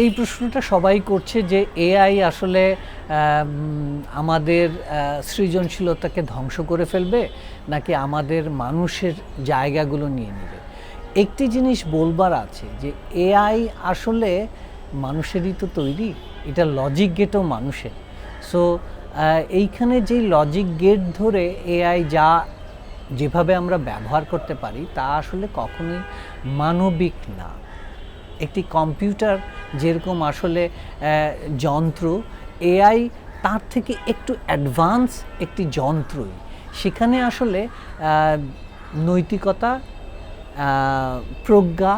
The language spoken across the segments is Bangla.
এই প্রশ্নটা সবাই করছে যে এআই আসলে আমাদের সৃজনশীলতাকে ধ্বংস করে ফেলবে নাকি আমাদের মানুষের জায়গাগুলো নিয়ে নেবে? একটি জিনিস বলবার আছে যে এআই আসলে মানুষেরই তো তৈরি, এটা লজিক গেটও মানুষের। সো এইখানে যেই লজিক গেট ধরে এআই যা, যেভাবে আমরা ব্যবহার করতে পারি তা আসলে কখনোই মানবিক না। একটি কম্পিউটার যেরকম আসলে যন্ত্র এআই তার থেকে একটু অ্যাডভান্স একটি যন্ত্রই। সেখানে আসলে নৈতিকতা প্রজ্ঞা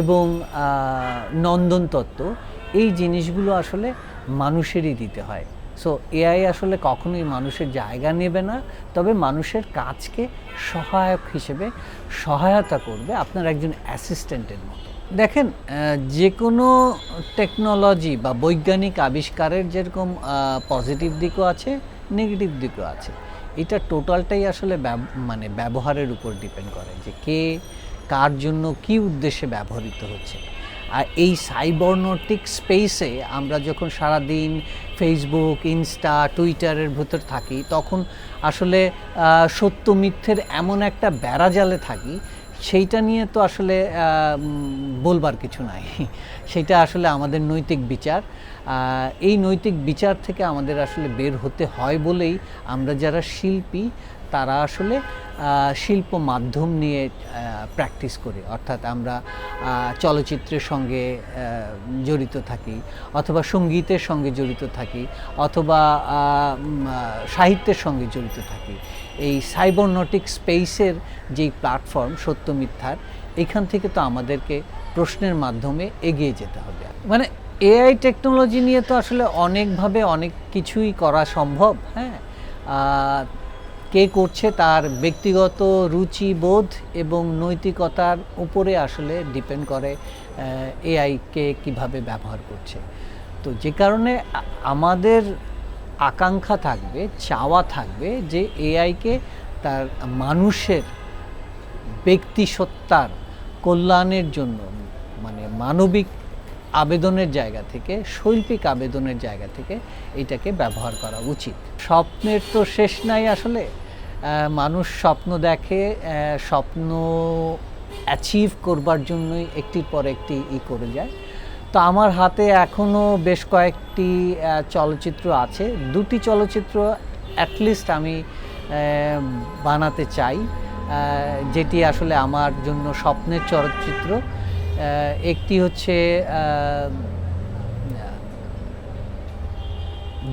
এবং আহ, নন্দন তত্ত্ব এই জিনিসগুলো আসলে মানুষেরই দিতে হয়। সো এআই আসলে কখনোই মানুষের জায়গা নেবে না তবে মানুষের কাজকে সহায়ক হিসেবে সহায়তা করবে আপনার একজন অ্যাসিস্ট্যান্টের মতো। দেখেন যে কোনো টেকনোলজি বা বৈজ্ঞানিক আবিষ্কারের যেরকম পজিটিভ দিকও আছে নেগেটিভ দিকও আছে, এটা টোটালটাই আসলে মানে ব্যবহারের উপর ডিপেন্ড করে যে কে কার জন্য কি উদ্দেশ্যে ব্যবহৃত হচ্ছে। আর এই সাইবরনটিক স্পেসে আমরা যখন সারাদিন ফেসবুক ইনস্টা টুইটারের ভেতর থাকি, তখন আসলে সত্য মিথ্যের এমন একটা বেড়াজালে থাকি সেইটা নিয়ে তো আসলে বলবার কিছু নাই। সেটা আসলে আমাদের নৈতিক বিচার। এই নৈতিক বিচার থেকে আমাদের আসলে বের হতে হয় বলেই আমরা যারা শিল্পী তারা আসলে শিল্প মাধ্যম নিয়ে প্র্যাকটিস করি। অর্থাৎ আমরা চলচ্চিত্রের সঙ্গে জড়িত থাকি, অথবা সঙ্গীতের সঙ্গে জড়িত থাকি, অথবা সাহিত্যের সঙ্গে জড়িত থাকি। এই সাইবরনটিক স্পেসের যেই প্ল্যাটফর্ম সত্য মিথ্যার, এখান থেকে তো আমাদেরকে প্রশ্নের মাধ্যমে এগিয়ে যেতে হবে। মানে এআই টেকনোলজি নিয়ে তো আসলে অনেকভাবে অনেক কিছুই করা সম্ভব হ্যাঁ? কে করছে তার ব্যক্তিগত রুচি বোধ এবং নৈতিকতার উপরে আসলে ডিপেন্ড করে এআইকে কীভাবে ব্যবহার করছে। তো যে কারণে আমাদের আকাঙ্ক্ষা থাকবে, চাওয়া থাকবে যে এআইকে তার মানুষের ব্যক্তিসত্তার কল্যাণের জন্য মানে মানবিক আবেদনের জায়গা থেকে, শৈল্পিক আবেদনের জায়গা থেকে এটাকে ব্যবহার করা উচিত। স্বপ্নের তো শেষ নাই আসলে। মানুষ স্বপ্ন দেখে স্বপ্ন অ্যাচিভ করবার জন্যই একটির পর একটি ই করে যায়। তো আমার হাতে এখনও বেশ কয়েকটি চলচ্চিত্র আছে। দুটি চলচ্চিত্র অ্যাটলিস্ট আমি বানাতে চাই। যেটি আসলে আমার জন্য স্বপ্নের চলচ্চিত্র। একটি হচ্ছে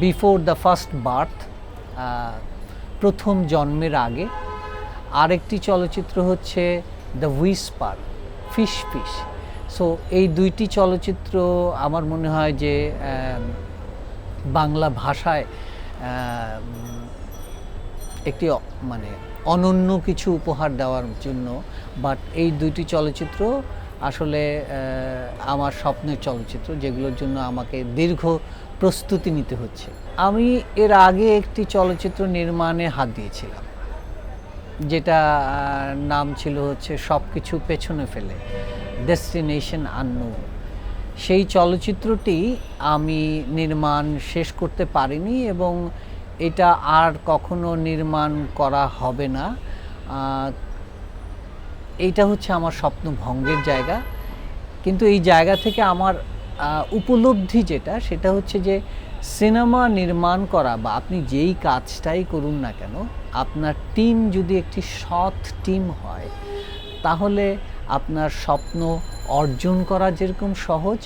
বিফোর দ্য ফার্স্ট বার্থ। প্রথম জন্মের আগে আরেকটি চলচ্চিত্র হচ্ছে the Whisper Fish fish so এই দুইটি চলচ্চিত্র আমার মনে হয় যে বাংলা ভাষায় একটি মানে অনন্য কিছু উপহার দেওয়ার জন্য। বাট এই দুইটি চলচ্চিত্র আসলে আমার স্বপ্নের চলচ্চিত্র, যেগুলোর জন্য আমাকে দীর্ঘ প্রস্তুতি নিতে হচ্ছে। আমি এর আগে একটি চলচ্চিত্র নির্মাণে হাত দিয়েছিলাম, যেটা নাম ছিল হচ্ছে সব কিছু পেছনে ফেলে ডেস্টিনেশন আননোন সেই চলচ্চিত্রটি আমি নির্মাণ শেষ করতে পারিনি এবং এটা আর কখনো নির্মাণ করা হবে না। এইটা হচ্ছে আমার স্বপ্ন ভঙ্গের জায়গা। কিন্তু এই জায়গা থেকে আমার উপলব্ধি যেটা, সেটা হচ্ছে যে সিনেমা নির্মাণ করা বা আপনি যেই কাজটাই করুন না কেন, আপনার টিম যদি একটি সৎ টিম হয়, তাহলে আপনার স্বপ্ন অর্জন করা যেরকম সহজ,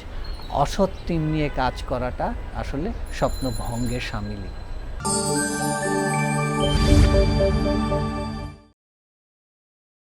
অসৎ টিম নিয়ে কাজ করাটা আসলে স্বপ্ন ভঙ্গের সামিলই